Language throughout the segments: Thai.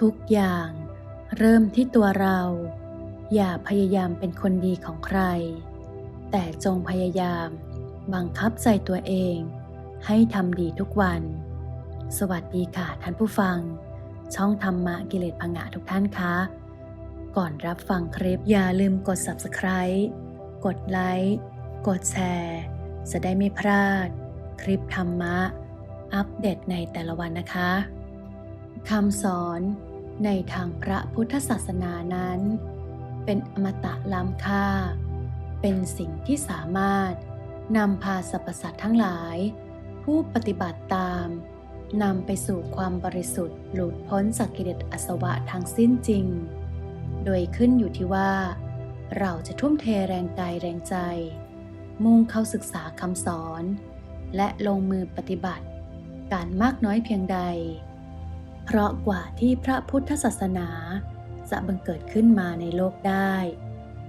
ทุกอย่าง เริ่มที่ตัวเรา อย่าพยายามเป็นคนดีของใคร แต่จงพยายาม บังคับใจตัวเอง ให้ทำดีทุกวัน สวัสดีค่ะท่านผู้ฟัง ช่องธรรมะกิเลสพังงะทุกท่านคะ ก่อนรับฟังคลิปอย่าลืมกด subscribe กดไลค์กดแชร์จะได้ไม่พลาด คลิปธรรมะ อัปเดตในแต่ละวันนะคะ คำสอนในทางพระพุทธศาสนานั้น เป็นอมตะล้ำค่า เป็นสิ่งที่สามารถนำพาสรรพสัตว์ทั้งหลาย ผู้ปฏิบัติตามนำไปสู่ความบริสุทธิ์หลุดพ้นจากกิเลสอสวะทั้งสิ้นจริง โดยขึ้นอยู่ที่ว่า เราจะทุ่มเทแรงกายแรงใจ มุ่งเข้าศึกษาคำสอน และลงมือปฏิบัติ การมากน้อยเพียงใด เพราะกว่าที่พระพุทธศาสนา จะบังเกิดขึ้นมาในโลกได้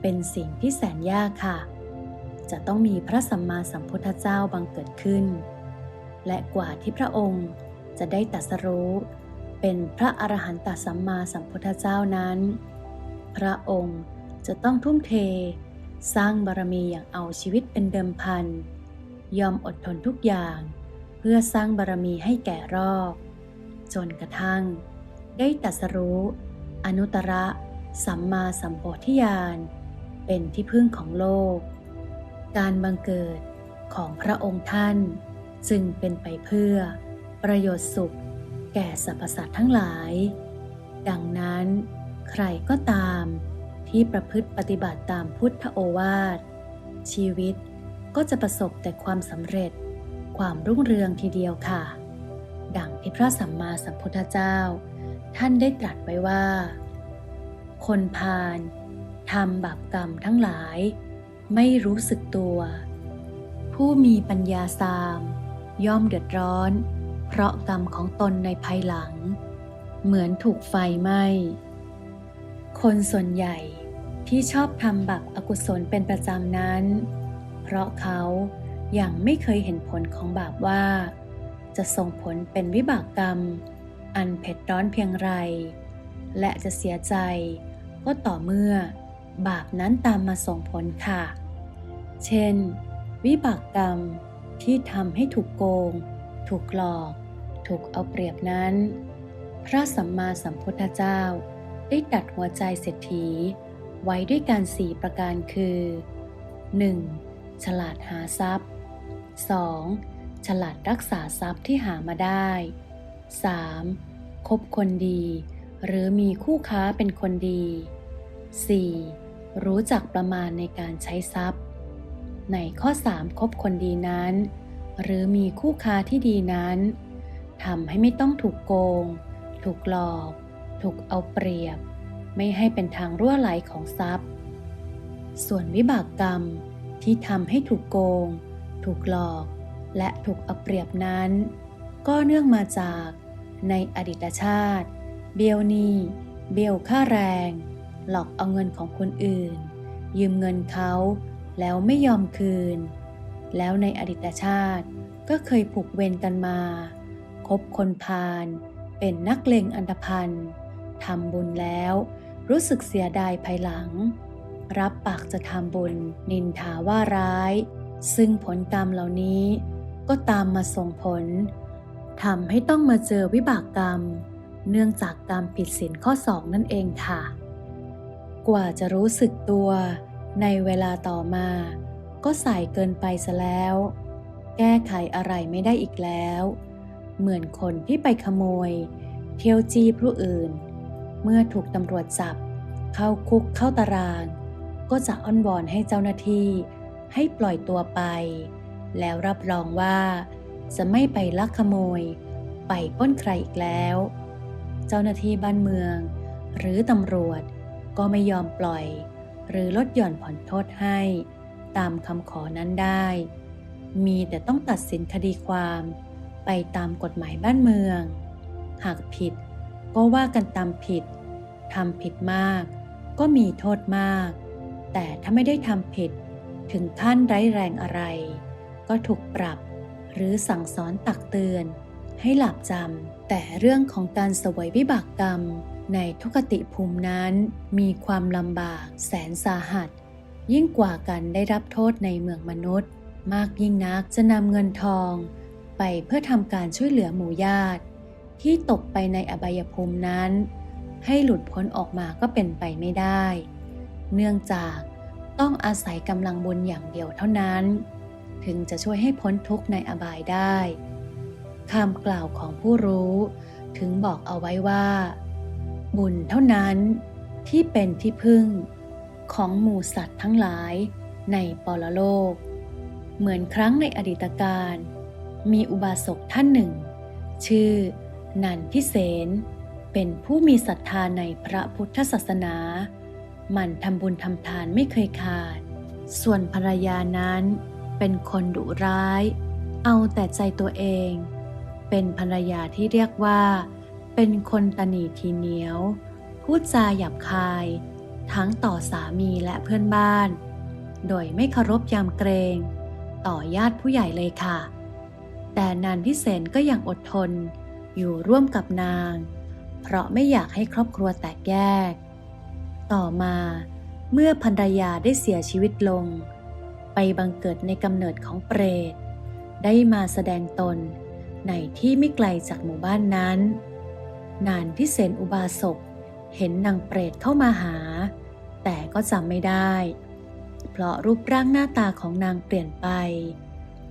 เป็นสิ่งที่แสนยากค่ะ จะต้องมีพระสัมมาสัมพุทธเจ้าบังเกิดขึ้น และกว่าที่พระองค์จะได้ตัสรู้ เป็นพระอรหันตสัมมาสัมพุทธเจ้านั้น พระองค์จะต้องทุ่มเท สร้างบารมีอย่างเอาชีวิตเป็นเดิมพันยอมอดทนทุกอย่าง เพื่อสร้างบารมีให้แก่รอบ จนกระทั่ง ได้ตัสรู้ อนุตตระสัมมาสัมโพธิญาณ เป็นที่พึ่งของโลก การบังเกิดของพระองค์ท่าน จึงเป็นไปเพื่อ ประโยชน์สุข แก่สรรพสัตว์ทั้งหลาย ดังนั้นใครก็ตาม ที่ประพฤติปฏิบัติตามพุทธโอวาท ชีวิตก็จะประสบแต่ความสำเร็จความรุ่งเรืองทีเดียวค่ะ ดังที่พระสัมมาสัมพุทธเจ้า ท่านได้ตรัสไว้ว่า คนพาลทำบาปกรรมทั้งหลาย ไม่รู้สึกตัว ผู้มีปัญญาสาม ย่อมเดือดร้อน เพราะกรรมของตนในภายหลัง เหมือนถูกไฟไหม้คนส่วนใหญ่ที่ชอบทำบาปอกุศลเป็นประจำนั้น เพราะเขายัางไม่เคยเห็นผลของบาปว่า จะส่งผลเป็นวิบากกรรม อันเผ็ดร้อนเพียงไร และจะเสียใจก็ต่อเมื่อบาปนั้นตามมาส่งผลค่ะ เช่น วิบากกรรมที่ทำให้ถูกโกง ถูกหลอก ถูกเอาเปรียบนั้น พระสัมมาสัมพุทธเจ้าได้ตัดหัวใจเศรษฐี ไว้ด้วยการสี่ประการคือ 1. ฉลาดหาทรัพย์ 2. ฉลาดรักษาทรัพย์ที่หามาได้ 3. คบคนดี หรือมีคู่ค้าเป็นคนดี 4. รู้จักประมาณในการใช้ทรัพย์ ในข้อ 3 คบคนดีนั้น หรือมีคู่ค้าที่ดีนั้นทำให้ไม่ต้องถูกโกง ถูกหลอก ถูกเอาเปรียบ ไม่ให้เป็นทางรั่วไหลของทรัพย์ ส่วนวิบากกรรมที่ทำให้ถูกโกง ถูกหลอก และถูกเอาเปรียบนั้น ก็เนื่องมาจากในอดีตชาติ เบียวหนีเบียวค่าแรง หลอกเอาเงินของคนอื่น ยืมเงินเขา แล้วไม่ยอมคืน แล้วในอดีตชาติก็เคยผูกเวรกันมา คบคนพาลเป็นนักเลงอันธพันทำบุญแล้วรู้สึกเสียดายภายหลัง รับปากจะทำบุญนินทาว่าร้าย ซึ่งผลกรรมเหล่านี้ ก็ตามมาส่งผลทำให้ต้องมาเจอวิบากกรรม เนื่องจากกรรมผิดศีลข้อสองนั่นเองค่ะ กว่าจะรู้สึกตัวในเวลาต่อมา ก็สายเกินไปซะแล้ว แก้ไขอะไรไม่ได้อีกแล้ว เหมือนคนที่ไปขโมย เที่ยวจี้ผู้อื่น เมื่อถูกตำรวจจับ เข้าคุกเข้าตาราง ก็จะอ้อนวอนให้เจ้าหน้าที่ให้ปล่อยตัวไป แล้วรับรองว่า จะไม่ไปลักขโมย ไปป้นใครอีกแล้ว เจ้าหน้าที่บ้านเมือง หรือตำรวจก็ไม่ยอมปล่อย หรือลดหย่อนผ่อนโทษให้ ตามคำขอนั้นได้ มีแต่ต้องตัดสินคดีความ ไปตามกฎหมายบ้านเมือง หากผิดก็ว่ากันตามผิดทำผิดมาก ก็มีโทษมาก แต่ถ้าไม่ได้ทำผิดถึงขั้นไร้แรงอะไร ก็ถูกปรับ หรือสั่งสอนตักเตือน ให้หลับจำแต่เรื่องของการสวยวิบากกรรม ในทุกติภูมินั้น มีความลำบากแสนสาหัส ยิ่งกว่าการได้รับโทษในเมืองมนุษย์ มากยิ่งนักจะนำเงินทอง ไปเพื่อทำการช่วยเหลือหมู่ญาติ ที่ตกไปในอบายภูมินั้น ให้หลุดพ้นออกมาก็เป็นไปไม่ได้ เนื่องจากต้องอาศัยกำลังบุญอย่างเดียวเท่านั้น ถึงจะช่วยให้พ้นทุกข์ในอบายได้คำกล่าวของผู้รู้ ถึงบอกเอาไว้ว่า บุญเท่านั้นที่เป็นที่พึ่ง ของหมู่สัตว์ทั้งหลายในปรโลก เหมือนครั้งในอดีตการ มีอุบาสกท่านหนึ่ง ชื่อ นันทิเสนเป็นผู้มีศรัทธาในพระพุทธศาสนามันทำบุญทำทานไม่เคยขาด ส่วนภรรยานั้น เป็นคนดุร้าย เอาแต่ใจตัวเอง เป็นภรรยาที่เรียกว่า เป็นคนตนีทีเหนียว พูดจาหยาบคาย ทั้งต่อสามีและเพื่อนบ้าน โดยไม่เคารพยามเกรง ต่อญาติผู้ใหญ่เลยค่ะ แต่นานพิเศษก็ยังอดทน อยู่ร่วมกับนาง เพราะไม่อยากให้ครอบครัวแตกแยก ต่อมาเมื่อภรรยาได้เสียชีวิตลง ไปบังเกิดในกำเนิดของเปรต ได้มาแสดงตนในที่ไม่ไกลจากหมู่บ้านนั้น นานพิเศษอุบาสกเห็นนางเปรตเข้ามาหา แต่ก็จำไม่ได้ เพราะรูปร่างหน้าตาของนางเปลี่ยนไป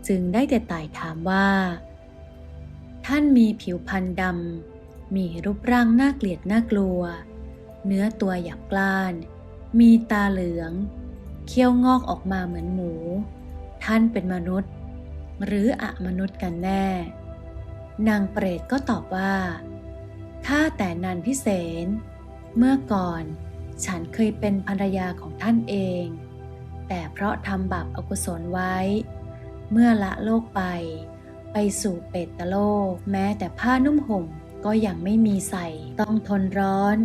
จึงได้แต่ไต่ถามว่า ท่านมีผิวพรรณดำ มีรูปร่างน่าเกลียดน่ากลัว เนื้อตัวหยาบกล้าน มีตาเหลือง เขี้ยวงอกออกมาเหมือนหมู ท่านเป็นมนุษย์ หรืออะมนุษย์กันแน่ นางเปรตก็ตอบว่า ถ้าแต่นันพิเศษเมื่อก่อนฉันเคยเป็นภรรยาของท่านเอง แต่เพราะทำบาปอกุศลไว้ เมื่อละโลกไป ไปสู่เปตโลก แม้แต่ผ้านุ่มห่มก็ยังไม่มีใส่ ต้องทนร้อน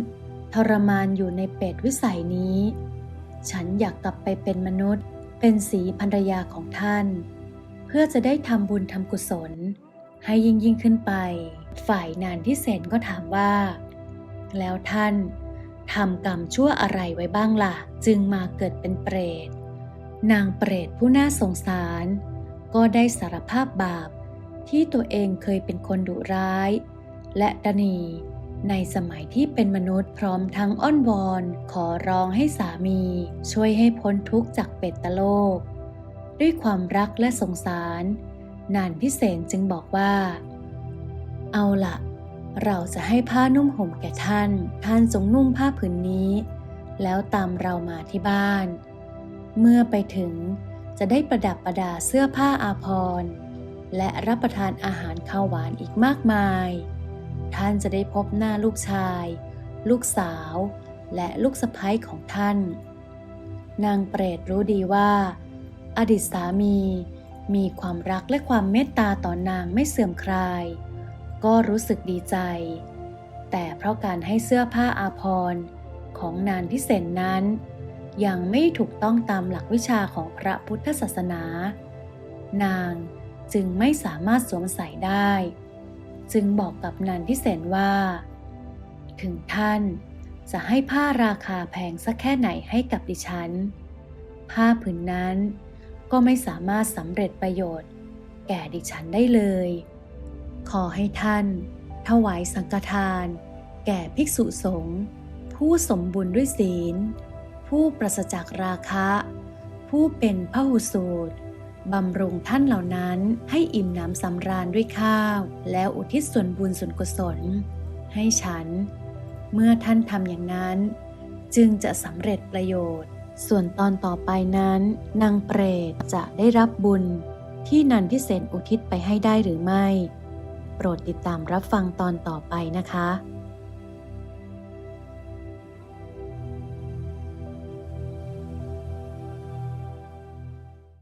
ทรมานอยู่ในเปตวิสัยนี้ ฉันอยากกลับไปเป็นมนุษย์ เป็นสีภรรยาของท่าน เพื่อจะได้ทำบุญทำกุศล ให้ยิ่งยิ่งขึ้นไป ฝ่ายนานที่เสนก็ถามว่า แล้วท่านทำกรรมชั่วอะไรไว้บ้างล่ะ จึงมาเกิดเป็นเปรต นางเปรตผู้น่าสงสาร ก็ได้สารภาพบาปที่ตัวเองเคยเป็นคนดุร้าย และตนี ในสมัยที่เป็นมนุษย์พร้อมทั้งอ้อนวอน ขอร้องให้สามี ช่วยให้พ้นทุกข์จากเปตตโลก ด้วยความรักและสงสาร นานพิเศษจึงบอกว่า เอาละเราจะให้ผ้านุ่มห่มแก่ท่าน ท่านจงนุ่งผ้าผืนนี้ แล้วตามเรามาที่บ้าน เมื่อไปถึงจะได้ประดับประดาเสื้อผ้าอาภรณ์และรับประทานอาหารข้าวหวานอีกมากมาย ท่านจะได้พบหน้าลูกชาย ลูกสาว และลูกสะใภ้ของท่าน นางเปรตรู้ดีว่า อดีตสามีมีความรักและความเมตตาต่อนางไม่เสื่อมคลาย ก็รู้สึกดีใจ แต่เพราะการให้เสื้อผ้าอาภรณ์ของนานพิเศษนั้น ยังไม่ถูกต้องตามหลักวิชาของพระพุทธศาสนา นางจึงไม่สามารถสวมใส่ได้ จึงบอกกับนันทิเสนว่า ถึงท่านจะให้ผ้าราคาแพงสักแค่ไหนให้กับดิฉัน ผ้าผืนนั้นก็ไม่สามารถสำเร็จประโยชน์ แก่ดิฉันได้เลย ขอให้ท่านถวายสังฆทาน แก่ภิกษุสงฆ์ผู้สมบุญด้วยศีล ผู้ปราศจากราคะ ผู้เป็นพหุสูตร บำรุงท่านเหล่านั้นให้อิ่มน้ำสำราญด้วยข้าว แล้วอุทิศส่วนบุญส่วนกุศล ให้ฉัน เมื่อท่านทำอย่างนั้น จึงจะสำเร็จประโยชน์ ส่วนตอนต่อไปนั้น นางเปรตจะได้รับบุญที่นันพิเศษอุทิศไปให้ได้หรือไม่ โปรดติดตามรับฟังตอนต่อไปนะคะ